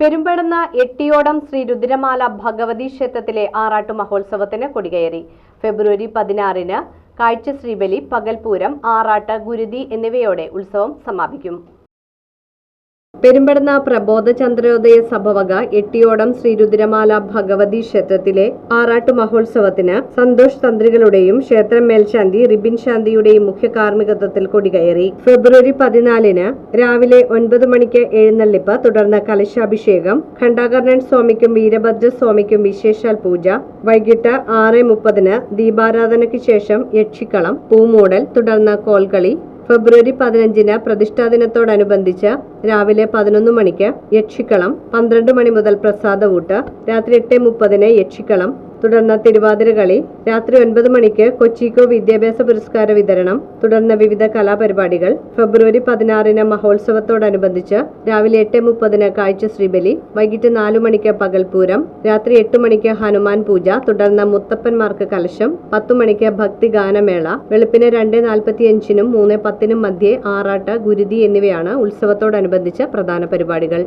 പെരുമ്പടന്ന എട്ടിയോടം ശ്രീ രുദ്രമാല ഭഗവതി ക്ഷേത്രത്തിലെ ആറാട്ടു മഹോത്സവത്തിന് കൊടികയറി. ഫെബ്രുവരി പതിനാറിന് കാഴ്ച ശ്രീബലി പകൽപൂരം ആറാട്ട് ഗുരുതി എന്നിവയോടെ ഉത്സവം സമാപിക്കും. പെരുമ്പടന്ന പ്രബോധ ചന്ദ്രോദയ സഭവക എട്ടിയോടം ശ്രീ രുദ്രമാല ഭഗവതി ക്ഷേത്രത്തിലെ ആറാട്ടു മഹോത്സവത്തിന് സന്തോഷ് തന്ത്രികളുടെയും ക്ഷേത്രം മേൽശാന്തി റിബിൻ ശാന്തിയുടെയും മുഖ്യ കാർമ്മികത്വത്തിൽ കൊടികയറി. ഫെബ്രുവരി പതിനാലിന് രാവിലെ ഒൻപത് മണിക്ക് എഴുന്നള്ളിപ്പ് തുടർന്ന് കലശാഭിഷേകം ഖണ്ഡാകർണൻ സ്വാമിക്കും വീരഭദ്ര സ്വാമിക്കും വിശേഷാൽ പൂജ വൈകിട്ട് ആറ് മുപ്പതിന് ദീപാരാധനയ്ക്ക് ശേഷം യക്ഷിക്കളം പൂമൂടൽ തുടർന്ന് കോൽകളി ഫെബ്രുവരി പതിനഞ്ചിന് പ്രതിഷ്ഠാ ദിനത്തോടനുബന്ധിച്ച് രാവിലെ പതിനൊന്ന് മണിക്ക് യക്ഷിക്കളം പന്ത്രണ്ട് മണി മുതൽ പ്രസാദ ഊട്ട് രാത്രി എട്ട് മുപ്പതിന് യക്ഷിക്കളം തുടർന്ന് തിരുവാതിരകളി രാത്രി ഒൻപത് മണിക്ക് കൊച്ചിക്കോ വിദ്യാഭ്യാസ പുരസ്കാര വിതരണം തുടർന്ന് വിവിധ കലാപരിപാടികൾ ഫെബ്രുവരി പതിനാറിന് മഹോത്സവത്തോടനുബന്ധിച്ച് രാവിലെ എട്ട് മുപ്പതിന് കാഴ്ച ശ്രീബലി വൈകിട്ട് നാലു മണിക്ക് പകൽപൂരം രാത്രി എട്ട് മണിക്ക് ഹനുമാൻ പൂജ തുടർന്ന് മുത്തപ്പന്മാർക്ക് കലശം പത്തു മണിക്ക് ഭക്തി ഗാനമേള വെളുപ്പിന് രണ്ട് നാൽപ്പത്തിയഞ്ചിനും മൂന്ന് പത്തിനും മധ്യേ ആറാട്ട് ഗുരുതി എന്നിവയാണ് ഉത്സവത്തോടനുബന്ധിച്ച് പ്രധാന പരിപാടികൾ.